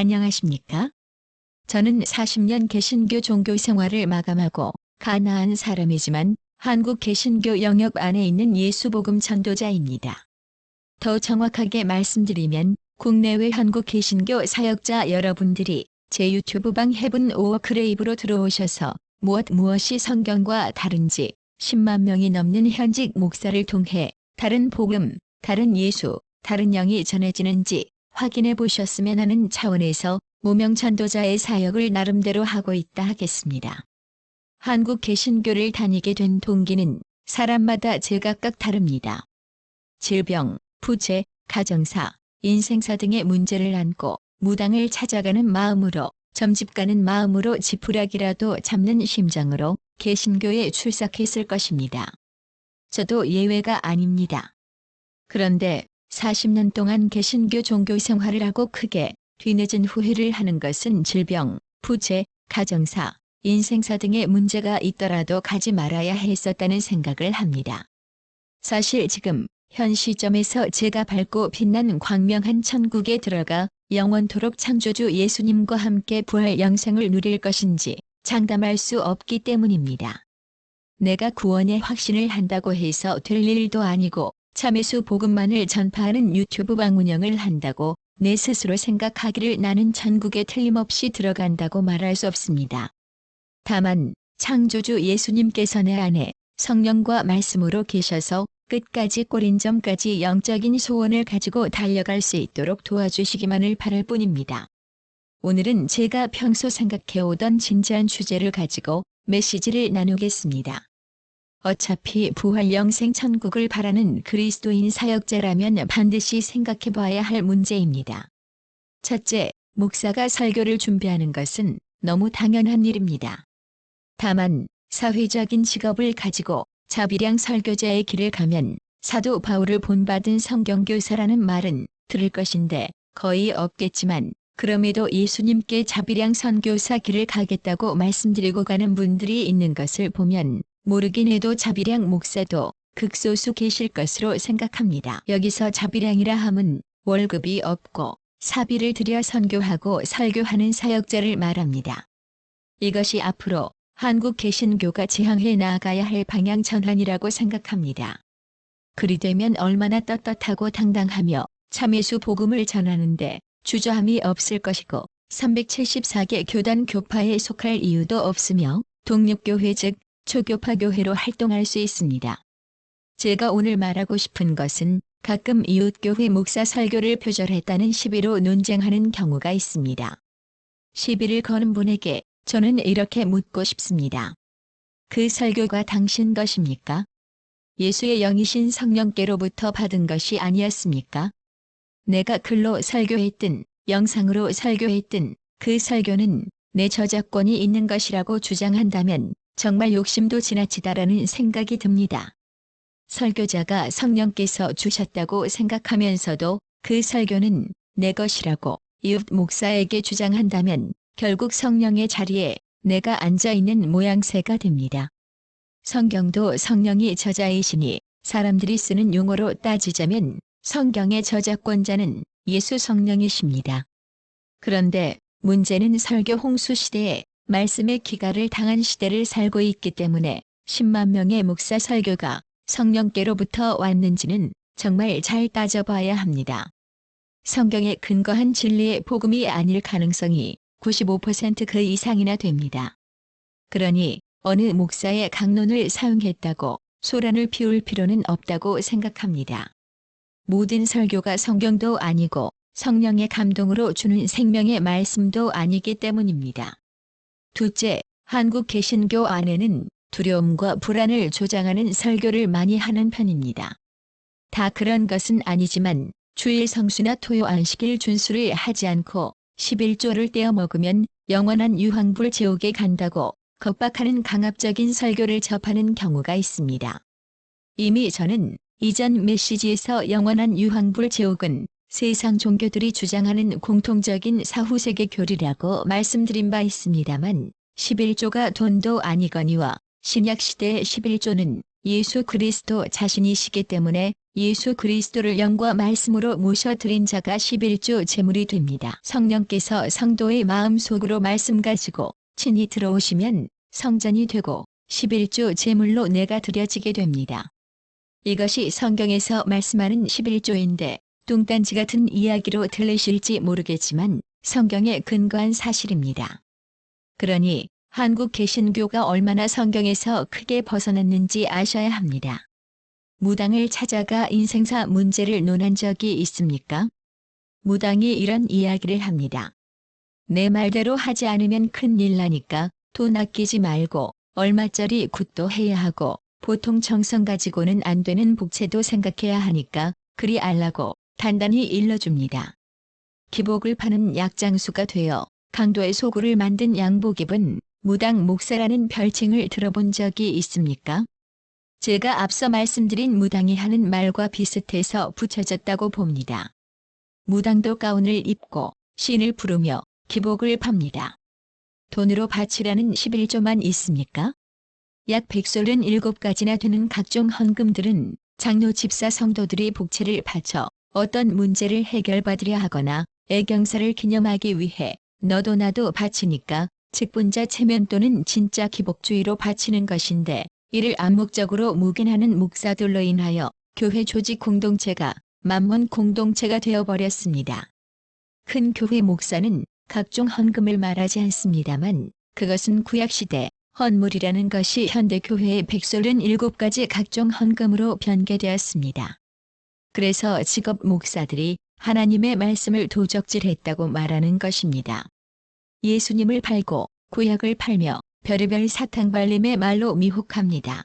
안녕하십니까? 저는 40년 개신교 종교 생활을 마감하고 가나안 사람이지만 한국 개신교 영역 안에 있는 예수복음 전도자입니다. 더 정확하게 말씀드리면 국내외 한국 개신교 사역자 여러분들이 제 유튜브 방 헤븐 오어 크레이브로 들어오셔서 무엇 무엇이 성경과 다른지 10만 명이 넘는 현직 목사를 통해 다른 복음, 다른 예수, 다른 영이 전해지는지 확인해 보셨으면 하는 차원에서 무명 전도자의 사역을 나름대로 하고 있다 하겠습니다. 한국 개신교를 다니게 된 동기는 사람마다 제각각 다릅니다. 질병, 부채, 가정사, 인생사 등의 문제를 안고 무당을 찾아가는 마음으로 점집 가는 마음으로 지푸라기라도 잡는 심정으로 개신교에 출석했을 것입니다. 저도 예외가 아닙니다. 그런데 40년 동안 개신교 종교 생활을 하고 크게 뒤늦은 후회를 하는 것은 질병, 부채, 가정사, 인생사 등의 문제가 있더라도 가지 말아야 했었다는 생각을 합니다. 사실 지금 현 시점에서 제가 밝고 빛난 광명한 천국에 들어가 영원토록 창조주 예수님과 함께 부활 영생을 누릴 것인지 장담할 수 없기 때문입니다. 내가 구원의 확신을 한다고 해서 될 일도 아니고 참예수 복음만을 전파하는 유튜브 방 운영을 한다고 내 스스로 생각하기를 나는 천국에 틀림없이 들어간다고 말할 수 없습니다. 다만 창조주 예수님께서 내 안에 성령과 말씀으로 계셔서 끝까지 꼬린 점까지 영적인 소원을 가지고 달려갈 수 있도록 도와주시기만을 바랄 뿐입니다. 오늘은 제가 평소 생각해오던 진지한 주제를 가지고 메시지를 나누겠습니다. 어차피 부활 영생 천국을 바라는 그리스도인 사역자라면 반드시 생각해봐야 할 문제입니다. 첫째, 목사가 설교를 준비하는 것은 너무 당연한 일입니다. 다만 사회적인 직업을 가지고 자비량 설교자의 길을 가면 사도 바울을 본받은 성경교사라는 말은 들을 것인데 거의 없겠지만 그럼에도 예수님께 자비량 선교사 길을 가겠다고 말씀드리고 가는 분들이 있는 것을 보면 모르긴 해도 자비량 목사도 극소수 계실 것으로 생각합니다. 여기서 자비량이라 함은 월급이 없고 사비를 들여 선교하고 설교하는 사역자를 말합니다. 이것이 앞으로 한국 개신교가 지향해 나아가야 할 방향 전환이라고 생각합니다. 그리 되면 얼마나 떳떳하고 당당하며 참예수 복음을 전하는데 주저함이 없을 것이고 374개 교단 교파에 속할 이유도 없으며 독립교회 즉 초교파 교회로 활동할 수 있습니다. 제가 오늘 말하고 싶은 것은 가끔 이웃교회 목사 설교를 표절했다는 시비로 논쟁하는 경우가 있습니다. 시비를 거는 분에게 저는 이렇게 묻고 싶습니다. 그 설교가 당신 것입니까? 예수의 영이신 성령께로부터 받은 것이 아니었습니까? 내가 글로 설교했든 영상으로 설교했든 그 설교는 내 저작권이 있는 것이라고 주장한다면 정말 욕심도 지나치다라는 생각이 듭니다. 설교자가 성령께서 주셨다고 생각하면서도 그 설교는 내 것이라고 이웃 목사에게 주장한다면 결국 성령의 자리에 내가 앉아있는 모양새가 됩니다. 성경도 성령이 저자이시니 사람들이 쓰는 용어로 따지자면 성경의 저작권자는 예수 성령이십니다. 그런데 문제는 설교 홍수 시대에 말씀의 기가를 당한 시대를 살고 있기 때문에 10만 명의 목사 설교가 성령께로부터 왔는지는 정말 잘 따져봐야 합니다. 성경에 근거한 진리의 복음이 아닐 가능성이 95%그 이상이나 됩니다. 그러니 어느 목사의 강론을 사용했다고 소란을 피울 필요는 없다고 생각합니다. 모든 설교가 성경도 아니고 성령의 감동으로 주는 생명의 말씀도 아니기 때문입니다. 둘째, 한국 개신교 안에는 두려움과 불안을 조장하는 설교를 많이 하는 편입니다. 다 그런 것은 아니지만 주일 성수나 토요 안식일 준수를 하지 않고 11조를 떼어 먹으면 영원한 유황불 지옥에 간다고 겁박하는 강압적인 설교를 접하는 경우가 있습니다. 이미 저는 이전 메시지에서 영원한 유황불 지옥은 세상 종교들이 주장하는 공통적인 사후세계 교리라고 말씀드린 바 있습니다만 11조가 돈도 아니거니와 신약시대의 11조는 예수 그리스도 자신이시기 때문에 예수 그리스도를 영과 말씀으로 모셔드린 자가 11조 제물이 됩니다. 성령께서 성도의 마음속으로 말씀 가지고 친히 들어오시면 성전이 되고 11조 제물로 내가 드려지게 됩니다. 이것이 성경에서 말씀하는 11조인데 뚱딴지 같은 이야기로 들리실지 모르겠지만 성경에 근거한 사실입니다. 그러니 한국 개신교가 얼마나 성경에서 크게 벗어났는지 아셔야 합니다. 무당을 찾아가 인생사 문제를 논한 적이 있습니까? 무당이 이런 이야기를 합니다. 내 말대로 하지 않으면 큰일 나니까 돈 아끼지 말고 얼마짜리 굿도 해야 하고 보통 정성 가지고는 안 되는 복채도 생각해야 하니까 그리 알라고 단단히 일러줍니다. 기복을 파는 약장수가 되어 강도의 소굴을 만든 양복입은 무당 목사라는 별칭을 들어본 적이 있습니까? 제가 앞서 말씀드린 무당이 하는 말과 비슷해서 붙여졌다고 봅니다. 무당도 가운을 입고 신을 부르며 기복을 팝니다. 돈으로 바치라는 11조만 있습니까? 약 137가지나 되는 각종 헌금들은 장로 집사 성도들이 복채를 바쳐 어떤 문제를 해결받으려 하거나 애경사를 기념하기 위해 너도 나도 바치니까 직분자 체면 또는 진짜 기복주의로 바치는 것인데 이를 암묵적으로 묵인하는 목사들로 인하여 교회 조직 공동체가 만문 공동체가 되어버렸습니다. 큰 교회 목사는 각종 헌금을 말하지 않습니다만 그것은 구약시대 헌물이라는 것이 현대교회의 137가지 각종 헌금으로 변개되었습니다. 그래서 직업 목사들이 하나님의 말씀을 도적질했다고 말하는 것입니다. 예수님을 팔고 구약을 팔며 별의별 사탕발림의 말로 미혹합니다.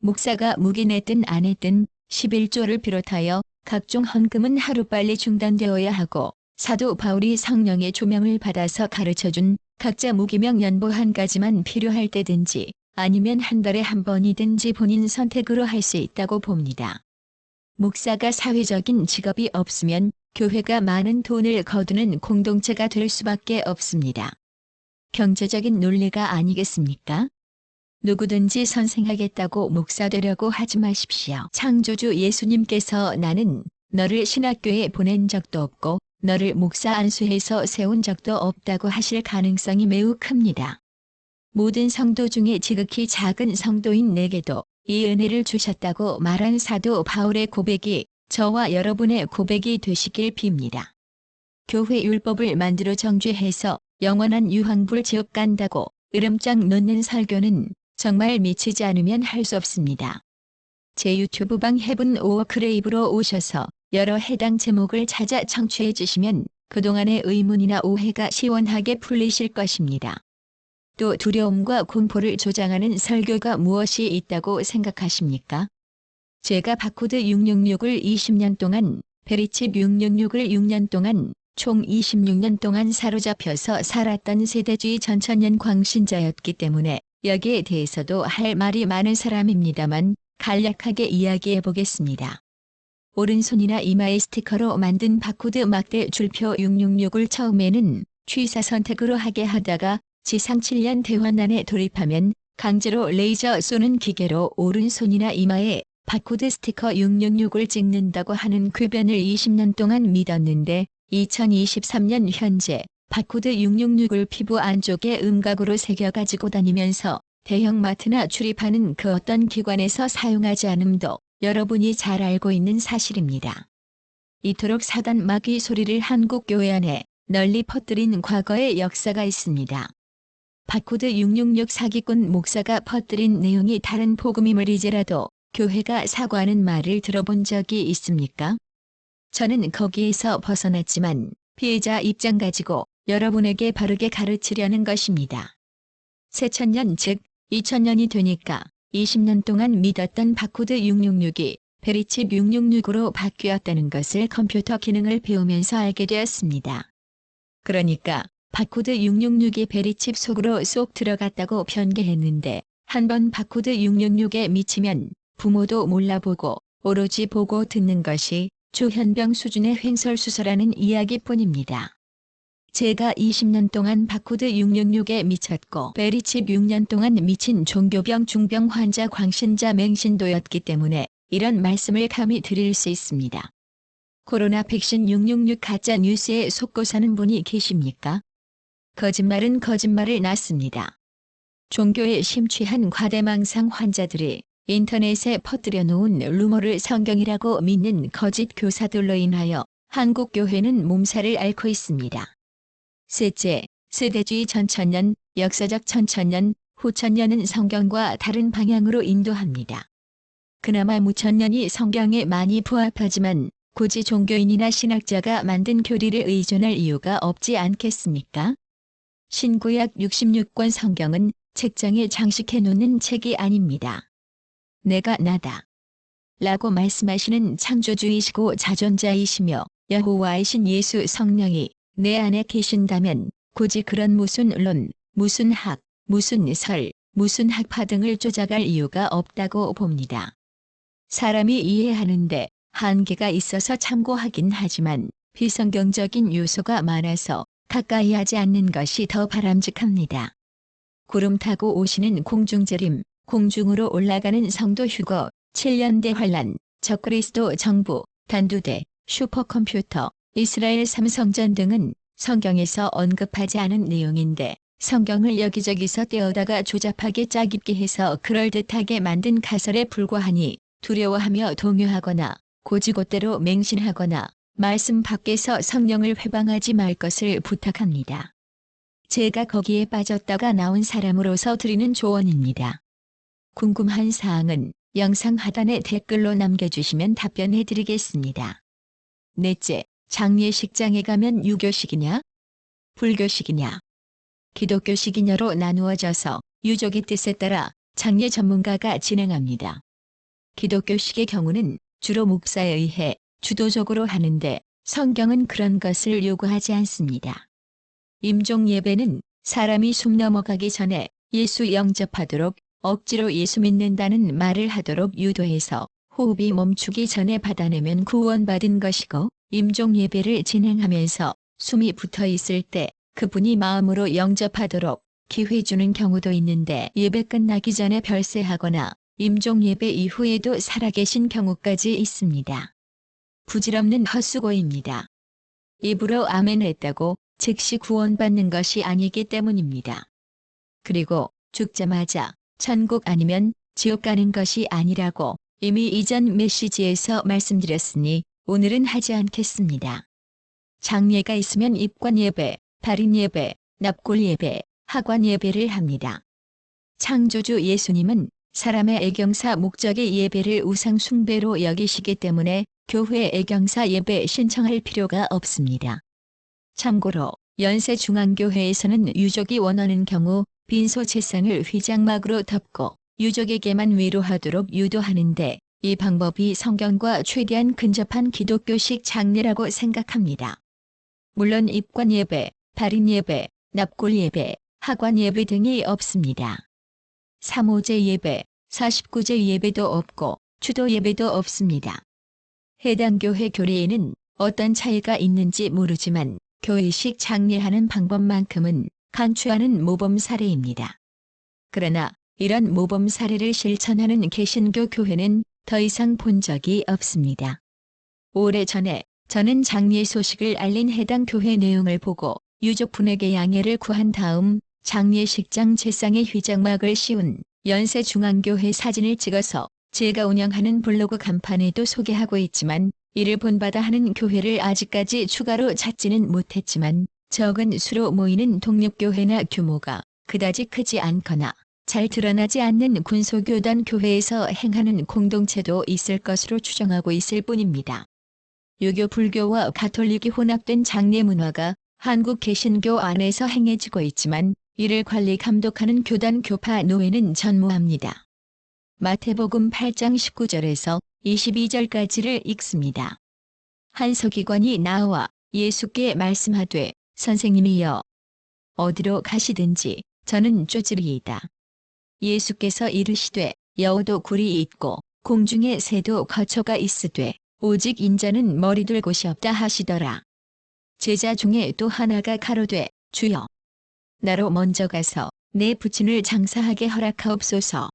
목사가 묵인했든 안 했든 11조를 비롯하여 각종 헌금은 하루빨리 중단되어야 하고 사도 바울이 성령의 조명을 받아서 가르쳐준 각자 무기명 연보 한 가지만 필요할 때든지 아니면 한 달에 한 번이든지 본인 선택으로 할 수 있다고 봅니다. 목사가 사회적인 직업이 없으면 교회가 많은 돈을 거두는 공동체가 될 수밖에 없습니다. 경제적인 논리가 아니겠습니까? 누구든지 선생하겠다고 목사 되려고 하지 마십시오. 창조주 예수님께서 나는 너를 신학교에 보낸 적도 없고 너를 목사 안수해서 세운 적도 없다고 하실 가능성이 매우 큽니다. 모든 성도 중에 지극히 작은 성도인 내게도 이 은혜를 주셨다고 말한 사도 바울의 고백이 저와 여러분의 고백이 되시길 빕니다. 교회 율법을 만들어 정죄해서 영원한 유황불 지옥 간다고 으름장 놓는 설교는 정말 미치지 않으면 할 수 없습니다. 제 유튜브 방 해븐 오어 크레이브로 오셔서 여러 해당 제목을 찾아 청취해 주시면 그동안의 의문이나 오해가 시원하게 풀리실 것입니다. 또 두려움과 공포를 조장하는 설교가 무엇이 있다고 생각하십니까? 제가 바코드 666을 20년 동안, 베리칩 666을 6년 동안, 총 26년 동안 사로잡혀서 살았던 세대주의 전천년 광신자였기 때문에 여기에 대해서도 할 말이 많은 사람입니다만 간략하게 이야기해 보겠습니다. 오른손이나 이마에 스티커로 만든 바코드 막대 줄표 666을 처음에는 취사 선택으로 하게 하다가 지상 7년 대환란에 돌입하면 강제로 레이저 쏘는 기계로 오른손이나 이마에 바코드 스티커 666을 찍는다고 하는 궤변을 20년 동안 믿었는데 2023년 현재 바코드 666을 피부 안쪽에 음각으로 새겨 가지고 다니면서 대형마트나 출입하는 그 어떤 기관에서 사용하지 않음도 여러분이 잘 알고 있는 사실입니다. 이토록 사단 마귀 소리를 한국 교회 안에 널리 퍼뜨린 과거의 역사가 있습니다. 바코드 666 사기꾼 목사가 퍼뜨린 내용이 다른 복음임을 이제라도 교회가 사과하는 말을 들어본 적이 있습니까? 저는 거기에서 벗어났지만 피해자 입장 가지고 여러분에게 바르게 가르치려는 것입니다. 새천년 즉 2000년이 되니까 20년 동안 믿었던 바코드 666이 베리칩 666으로 바뀌었다는 것을 컴퓨터 기능을 배우면서 알게 되었습니다. 그러니까 바코드 666이 베리칩 속으로 쏙 들어갔다고 변개했는데 한 번 바코드 666에 미치면 부모도 몰라보고 오로지 보고 듣는 것이 주현병 수준의 횡설수설하는 이야기뿐입니다. 제가 20년 동안 바코드 666에 미쳤고 베리칩 6년 동안 미친 종교병 중병 환자 광신자 맹신도였기 때문에 이런 말씀을 감히 드릴 수 있습니다. 코로나 백신 666 가짜 뉴스에 속고 사는 분이 계십니까? 거짓말은 거짓말을 낳습니다. 종교에 심취한 과대망상 환자들이 인터넷에 퍼뜨려 놓은 루머를 성경이라고 믿는 거짓 교사들로 인하여 한국 교회는 몸살을 앓고 있습니다. 셋째, 세대주의 전천년, 역사적 천천년, 후천년은 성경과 다른 방향으로 인도합니다. 그나마 무천년이 성경에 많이 부합하지만 굳이 종교인이나 신학자가 만든 교리를 의존할 이유가 없지 않겠습니까? 신구약 66권 성경은 책장에 장식해 놓는 책이 아닙니다. 내가 나다. 라고 말씀하시는 창조주이시고 자존자이시며 여호와이신 예수 성령이 내 안에 계신다면 굳이 그런 무슨 론, 무슨 학, 무슨 설, 무슨 학파 등을 쫓아갈 이유가 없다고 봅니다. 사람이 이해하는데 한계가 있어서 참고하긴 하지만 비성경적인 요소가 많아서 가까이 하지 않는 것이 더 바람직합니다. 구름 타고 오시는 공중재림, 공중으로 올라가는 성도 휴거, 7년대 환란, 적그리스도 정부, 단두대, 슈퍼컴퓨터, 이스라엘 삼성전 등은 성경에서 언급하지 않은 내용인데 성경을 여기저기서 떼어다가 조잡하게 짜깁기 해서 그럴듯하게 만든 가설에 불과하니 두려워하며 동요하거나 고지곳대로 맹신하거나 말씀 밖에서 성령을 회방하지 말 것을 부탁합니다. 제가 거기에 빠졌다가 나온 사람으로서 드리는 조언입니다. 궁금한 사항은 영상 하단에 댓글로 남겨주시면 답변해 드리겠습니다. 넷째, 장례식장에 가면 유교식이냐? 불교식이냐? 기독교식이냐로 나누어져서 유족의 뜻에 따라 장례 전문가가 진행합니다. 기독교식의 경우는 주로 목사에 의해 주도적으로 하는데 성경은 그런 것을 요구하지 않습니다. 임종 예배는 사람이 숨 넘어가기 전에 예수 영접하도록 억지로 예수 믿는다는 말을 하도록 유도해서 호흡이 멈추기 전에 받아내면 구원받은 것이고 임종 예배를 진행하면서 숨이 붙어 있을 때 그분이 마음으로 영접하도록 기회 주는 경우도 있는데 예배 끝나기 전에 별세하거나 임종 예배 이후에도 살아계신 경우까지 있습니다. 부질없는 헛수고입니다. 입으로 아멘 했다고 즉시 구원받는 것이 아니기 때문입니다. 그리고 죽자마자 천국 아니면 지옥 가는 것이 아니라고 이미 이전 메시지에서 말씀드렸으니 오늘은 하지 않겠습니다. 장례가 있으면 입관 예배, 발인 예배, 납골 예배, 하관 예배를 합니다. 창조주 예수님은 사람의 애경사 목적의 예배를 우상 숭배로 여기시기 때문에 교회 애경사 예배 신청할 필요가 없습니다. 참고로 연세중앙교회에서는 유족이 원하는 경우 빈소 채상을 휘장막으로 덮고 유족에게만 위로하도록 유도하는데 이 방법이 성경과 최대한 근접한 기독교식 장례라고 생각합니다. 물론 입관 예배, 발인 예배, 납골 예배, 하관 예배 등이 없습니다. 3호제 예배, 49제 예배도 없고 추도 예배도 없습니다. 해당 교회 교리에는 어떤 차이가 있는지 모르지만 교회식 장례하는 방법만큼은 간추하는 모범 사례입니다. 그러나 이런 모범 사례를 실천하는 개신교 교회는 더 이상 본 적이 없습니다. 오래전에 저는 장례 소식을 알린 해당 교회 내용을 보고 유족분에게 양해를 구한 다음 장례식장 채상에 휘장막을 씌운 연세중앙교회 사진을 찍어서 제가 운영하는 블로그 간판에도 소개하고 있지만 이를 본받아 하는 교회를 아직까지 추가로 찾지는 못했지만 적은 수로 모이는 독립교회나 규모가 그다지 크지 않거나 잘 드러나지 않는 군소교단 교회에서 행하는 공동체도 있을 것으로 추정하고 있을 뿐입니다. 유교 불교와 가톨릭이 혼합된 장례 문화가 한국 개신교 안에서 행해지고 있지만 이를 관리 감독하는 교단 교파 노회는 전무합니다. 마태복음 8장 19절에서 22절까지를 읽습니다. 한 서기관이 나와 예수께 말씀하되 선생님이여 어디로 가시든지 저는 쫓으리이다. 예수께서 이르시되 여우도 굴이 있고 공중에 새도 거처가 있으되 오직 인자는 머리 둘 곳이 없다 하시더라. 제자 중에 또 하나가 가로되 주여 나로 먼저 가서 내 부친을 장사하게 허락하옵소서.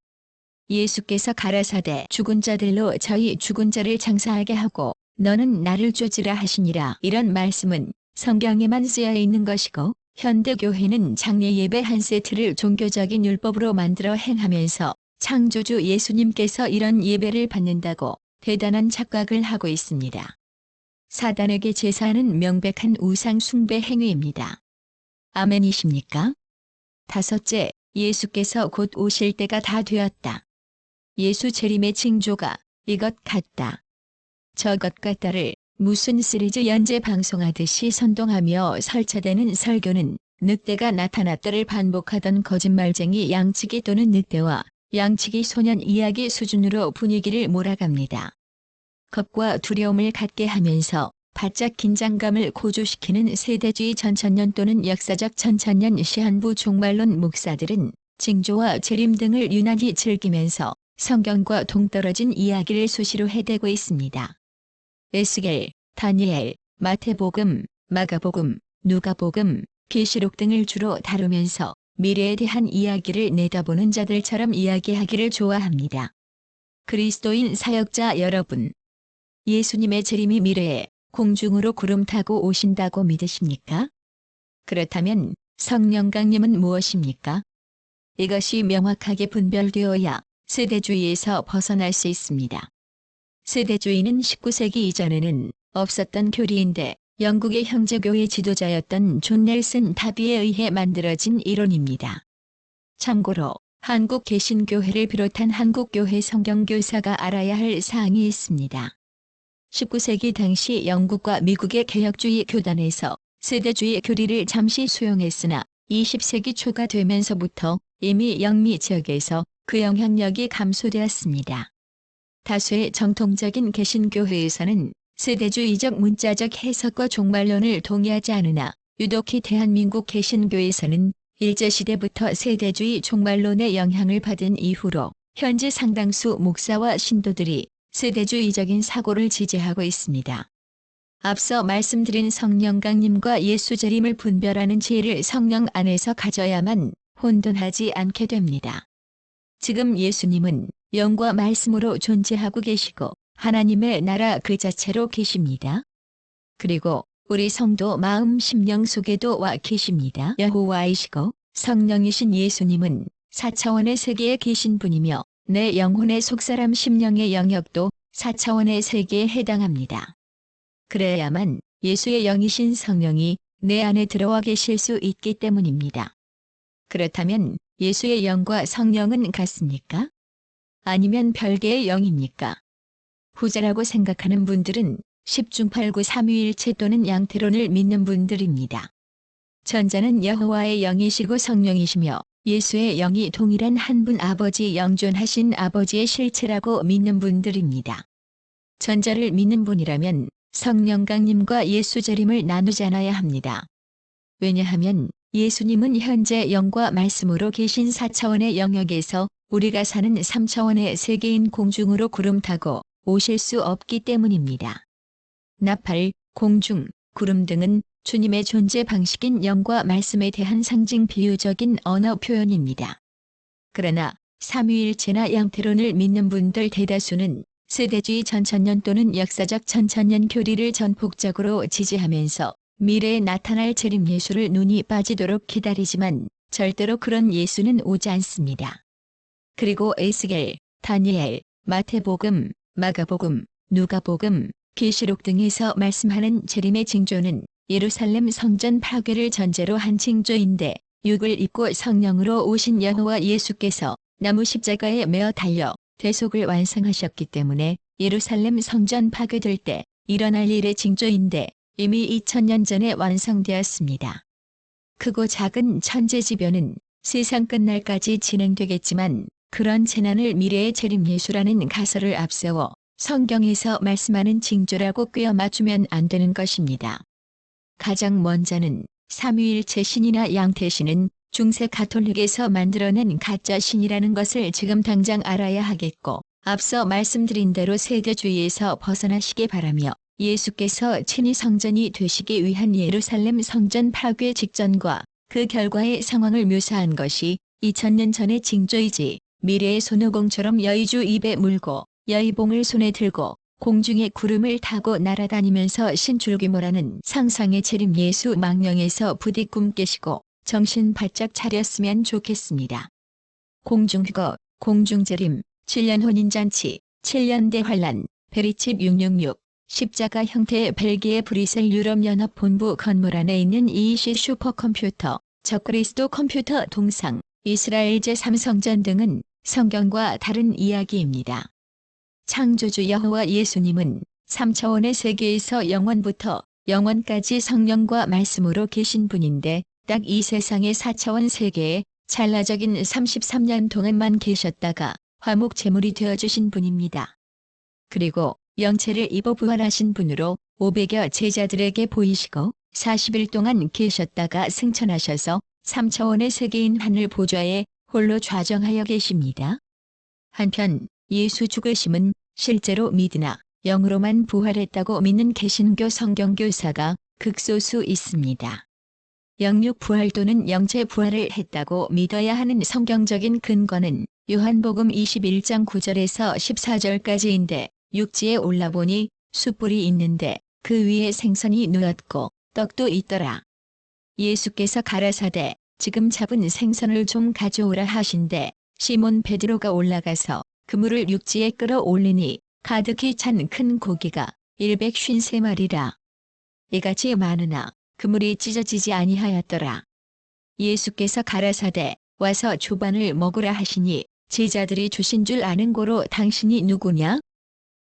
예수께서 가라사대 죽은 자들로 저희 죽은 자를 장사하게 하고 너는 나를 쫓으라 하시니라 이런 말씀은 성경에만 쓰여 있는 것이고 현대 교회는 장례 예배 한 세트를 종교적인 율법으로 만들어 행하면서 창조주 예수님께서 이런 예배를 받는다고 대단한 착각을 하고 있습니다. 사단에게 제사하는 명백한 우상 숭배 행위입니다. 아멘이십니까? 다섯째, 예수께서 곧 오실 때가 다 되었다. 예수 재림의 징조가 이것 같다. 저것 같다를 무슨 시리즈 연재 방송하듯이 선동하며 설치되는 설교는 늑대가 나타났다를 반복하던 거짓말쟁이 양치기 또는 늑대와 양치기 소년 이야기 수준으로 분위기를 몰아갑니다. 겁과 두려움을 갖게 하면서 바짝 긴장감을 고조시키는 세대주의 전천년 또는 역사적 전천년 시한부 종말론 목사들은 징조와 재림 등을 유난히 즐기면서 성경과 동떨어진 이야기를 수시로 해대고 있습니다. 에스겔, 다니엘, 마태복음, 마가복음, 누가복음, 계시록 등을 주로 다루면서 미래에 대한 이야기를 내다보는 자들처럼 이야기하기를 좋아합니다. 그리스도인 사역자 여러분, 예수님의 재림이 미래에 공중으로 구름 타고 오신다고 믿으십니까? 그렇다면 성령 강림은 무엇입니까? 이것이 명확하게 분별되어야 세대주의에서 벗어날 수 있습니다. 세대주의는 19세기 이전에는 없었던 교리인데 영국의 형제교회 지도자였던 존 넬슨 다비에 의해 만들어진 이론입니다. 참고로 한국 개신교회를 비롯한 한국교회 성경교사가 알아야 할 사항이 있습니다. 19세기 당시 영국과 미국의 개혁주의 교단에서 세대주의 교리를 잠시 수용했으나 20세기 초가 되면서부터 이미 영미 지역에서 그 영향력이 감소되었습니다. 다수의 정통적인 개신교회에서는 세대주의적 문자적 해석과 종말론을 동의하지 않으나 유독히 대한민국 개신교에서는 일제시대부터 세대주의 종말론의 영향을 받은 이후로 현재 상당수 목사와 신도들이 세대주의적인 사고를 지지하고 있습니다. 앞서 말씀드린 성령 강림과 예수 재림을 분별하는 지혜를 성령 안에서 가져야만 혼돈하지 않게 됩니다. 지금 예수님은 영과 말씀으로 존재하고 계시고 하나님의 나라 그 자체로 계십니다. 그리고 우리 성도 마음 심령 속에도 와 계십니다. 여호와이시고 성령이신 예수님은 4차원의 세계에 계신 분이며 내 영혼의 속사람 심령의 영역도 4차원의 세계에 해당합니다. 그래야만 예수의 영이신 성령이 내 안에 들어와 계실 수 있기 때문입니다. 그렇다면 예수의 영과 성령은 같습니까? 아니면 별개의 영입니까? 후자라고 생각하는 분들은 10중 8구 삼위일체 또는 양태론을 믿는 분들입니다. 전자는 여호와의 영이시고 성령이시며 예수의 영이 동일한 한 분 아버지 영존하신 아버지의 실체라고 믿는 분들입니다. 전자를 믿는 분이라면 성령 강림과 예수 재림을 나누지 않아야 합니다. 왜냐하면 예수님은 현재 영과 말씀으로 계신 4차원의 영역에서 우리가 사는 3차원의 세계인 공중으로 구름 타고 오실 수 없기 때문입니다. 나팔, 공중, 구름 등은 주님의 존재 방식인 영과 말씀에 대한 상징 비유적인 언어 표현입니다. 그러나 삼위일체나 양태론을 믿는 분들 대다수는 세대주의 전천년 또는 역사적 전천년 교리를 전폭적으로 지지하면서 미래에 나타날 재림 예수를 눈이 빠지도록 기다리지만 절대로 그런 예수는 오지 않습니다. 그리고 에스겔, 다니엘, 마태복음, 마가복음, 누가복음, 계시록 등에서 말씀하는 재림의 징조는 예루살렘 성전 파괴를 전제로 한 징조인데 육을 입고 성령으로 오신 여호와 예수께서 나무 십자가에 메어 달려 대속을 완성하셨기 때문에 예루살렘 성전 파괴될 때 일어날 일의 징조인데 이미 2000년 전에 완성되었습니다. 크고 작은 천재지변은 세상 끝날까지 진행되겠지만 그런 재난을 미래의 재림 예수라는 가설을 앞세워 성경에서 말씀하는 징조라고 꿰어 맞추면 안 되는 것입니다. 가장 먼저는 삼위일체 신이나 양태신은 중세 가톨릭에서 만들어낸 가짜 신이라는 것을 지금 당장 알아야 하겠고 앞서 말씀드린 대로 세대주의에서 벗어나시기 바라며 예수께서 친히 성전이 되시기 위한 예루살렘 성전 파괴 직전과 그 결과의 상황을 묘사한 것이 2000년 전의 징조이지. 미래의 손오공처럼 여의주 입에 물고 여의봉을 손에 들고 공중에 구름을 타고 날아다니면서 신줄기모라는 상상의 재림 예수 망령에서 부디 꿈 깨시고 정신 바짝 차렸으면 좋겠습니다. 공중휴거, 공중재림, 7년 혼인잔치, 7년 대환란, 베리칩 666, 십자가 형태의 벨기에 브뤼셀 유럽연합 본부 건물 안에 있는 이이시 슈퍼컴퓨터, 적그리스도 컴퓨터 동상, 이스라엘 제3성전 등은 성경과 다른 이야기입니다. 창조주 여호와 예수님은 3차원의 세계에서 영원부터 영원까지 성령과 말씀으로 계신 분인데 딱 이 세상의 4차원 세계에 찰나적인 33년 동안만 계셨다가 화목 제물이 되어주신 분입니다. 그리고 영체를 입어 부활하신 분으로 500여 제자들에게 보이시고 40일 동안 계셨다가 승천하셔서 3차원의 세계인 하늘 보좌에 홀로 좌정하여 계십니다. 한편 예수 죽으심은 실제로 믿으나 영으로만 부활했다고 믿는 개신교 성경교사가 극소수 있습니다. 영육 부활 또는 영체 부활을 했다고 믿어야 하는 성경적인 근거는 요한복음 21장 9절에서 14절까지인데 육지에 올라보니 숯불이 있는데 그 위에 생선이 누웠고 떡도 있더라. 예수께서 가라사대 지금 잡은 생선을 좀 가져오라 하신대 시몬 베드로가 올라가서 그물을 육지에 끌어올리니 가득히 찬 큰 고기가 153마리라. 이같이 많으나 그물이 찢어지지 아니하였더라. 예수께서 가라사대 와서 조반을 먹으라 하시니 제자들이 주신 줄 아는 고로 당신이 누구냐?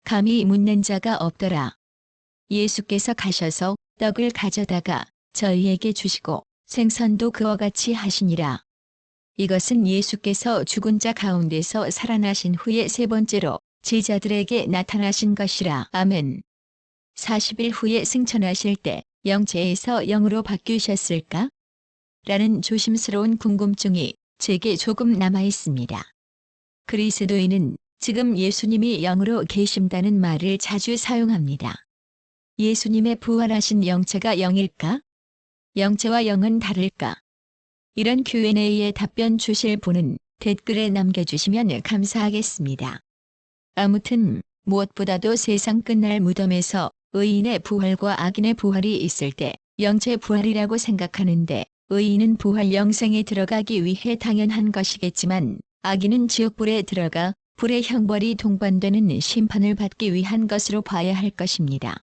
감히 묻는 자가 없더라. 예수께서 가셔서 떡을 가져다가 저희에게 주시고 생선도 그와 같이 하시니라. 이것은 예수께서 죽은 자 가운데서 살아나신 후에 세 번째로 제자들에게 나타나신 것이라. 아멘. 40일 후에 승천하실 때 영체에서 영으로 바뀌셨을까? 라는 조심스러운 궁금증이 제게 조금 남아 있습니다. 그리스도인은 지금 예수님이 영으로 계신다는 말을 자주 사용합니다. 예수님의 부활하신 영체가 영일까? 영체와 영은 다를까? 이런 Q&A에 답변 주실 분은 댓글에 남겨주시면 감사하겠습니다. 아무튼 무엇보다도 세상 끝날 무덤에서 의인의 부활과 악인의 부활이 있을 때 영체 부활이라고 생각하는데 의인은 부활 영생에 들어가기 위해 당연한 것이겠지만 악인은 지옥불에 들어가 불의 형벌이 동반되는 심판을 받기 위한 것으로 봐야 할 것입니다.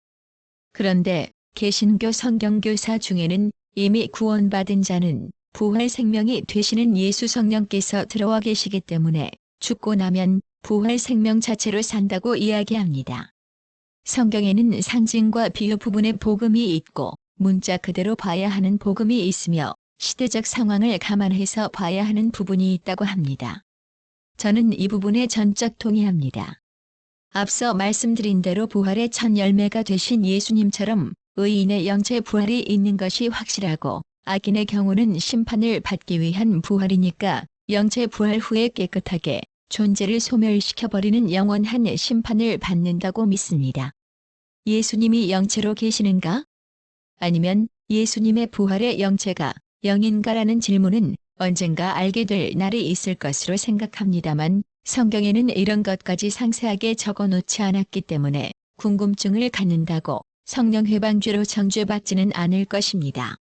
그런데 개신교 성경교사 중에는 이미 구원받은 자는 부활 생명이 되시는 예수 성령께서 들어와 계시기 때문에 죽고 나면 부활 생명 자체로 산다고 이야기합니다. 성경에는 상징과 비유 부분의 복음이 있고 문자 그대로 봐야 하는 복음이 있으며 시대적 상황을 감안해서 봐야 하는 부분이 있다고 합니다. 저는 이 부분에 전적 동의합니다. 앞서 말씀드린 대로 부활의 첫 열매가 되신 예수님처럼 의인의 영체 부활이 있는 것이 확실하고 악인의 경우는 심판을 받기 위한 부활이니까 영체 부활 후에 깨끗하게 존재를 소멸시켜버리는 영원한 심판을 받는다고 믿습니다. 예수님이 영체로 계시는가? 아니면 예수님의 부활의 영체가 영인가라는 질문은 언젠가 알게 될 날이 있을 것으로 생각합니다만 성경에는 이런 것까지 상세하게 적어 놓지 않았기 때문에 궁금증을 갖는다고 성령 해방죄로 정죄받지는 않을 것입니다.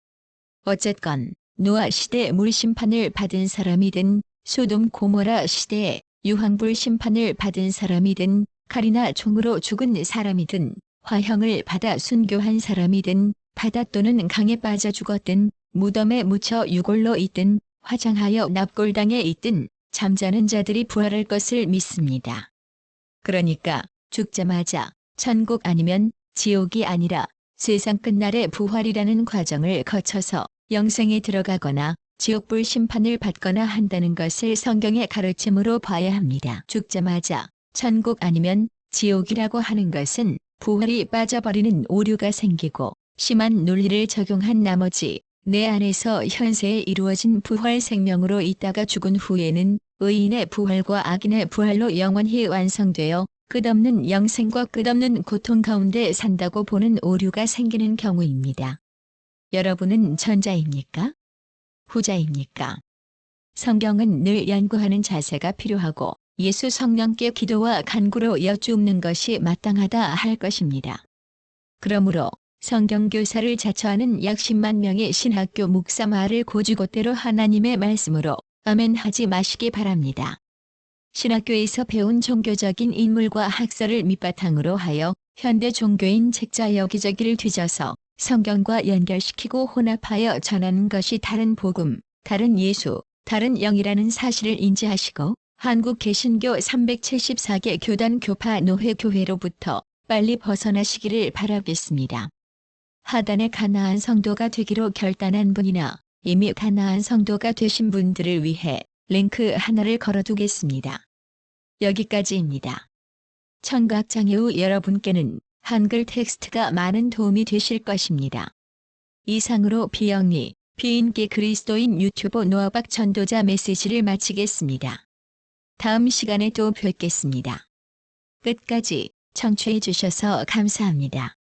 어쨌건 노아 시대 물심판을 받은 사람이든 소돔 고모라 시대에 유황불 심판을 받은 사람이든 칼이나 총으로 죽은 사람이든 화형을 받아 순교한 사람이든 바다 또는 강에 빠져 죽었든 무덤에 묻혀 유골로 있든 화장하여 납골당에 있든 잠자는 자들이 부활할 것을 믿습니다. 그러니까 죽자마자 천국 아니면 지옥이 아니라 세상 끝날의 부활이라는 과정을 거쳐서 영생에 들어가거나 지옥불 심판을 받거나 한다는 것을 성경의 가르침으로 봐야 합니다. 죽자마자 천국 아니면 지옥이라고 하는 것은 부활이 빠져버리는 오류가 생기고 심한 논리를 적용한 나머지 내 안에서 현세에 이루어진 부활 생명으로 있다가 죽은 후에는 의인의 부활과 악인의 부활로 영원히 완성되어 끝없는 영생과 끝없는 고통 가운데 산다고 보는 오류가 생기는 경우입니다. 여러분은 전자입니까? 후자입니까? 성경은 늘 연구하는 자세가 필요하고 예수 성령께 기도와 간구로 여쭙는 것이 마땅하다 할 것입니다. 그러므로 성경 교사를 자처하는 약 10만 명의 신학교 말을 고주곧대로 하나님의 말씀으로 아멘 하지 마시기 바랍니다. 신학교에서 배운 종교적인 인물과 학설을 밑바탕으로 하여 현대 종교인 책자 여기저기를 뒤져서 성경과 연결시키고 혼합하여 전하는 것이 다른 복음, 다른 예수, 다른 영이라는 사실을 인지하시고 한국 개신교 374개 교단 교파 노회 교회로부터 빨리 벗어나시기를 바라겠습니다. 하단에 가나안 성도가 되기로 결단한 분이나 이미 가나안 성도가 되신 분들을 위해 링크 하나를 걸어두겠습니다. 여기까지입니다. 청각장애 후 여러분께는 한글 텍스트가 많은 도움이 되실 것입니다. 이상으로 비영리, 비인기 그리스도인 유튜브 노아박 전도자 메시지를 마치겠습니다. 다음 시간에 또 뵙겠습니다. 끝까지 청취해 주셔서 감사합니다.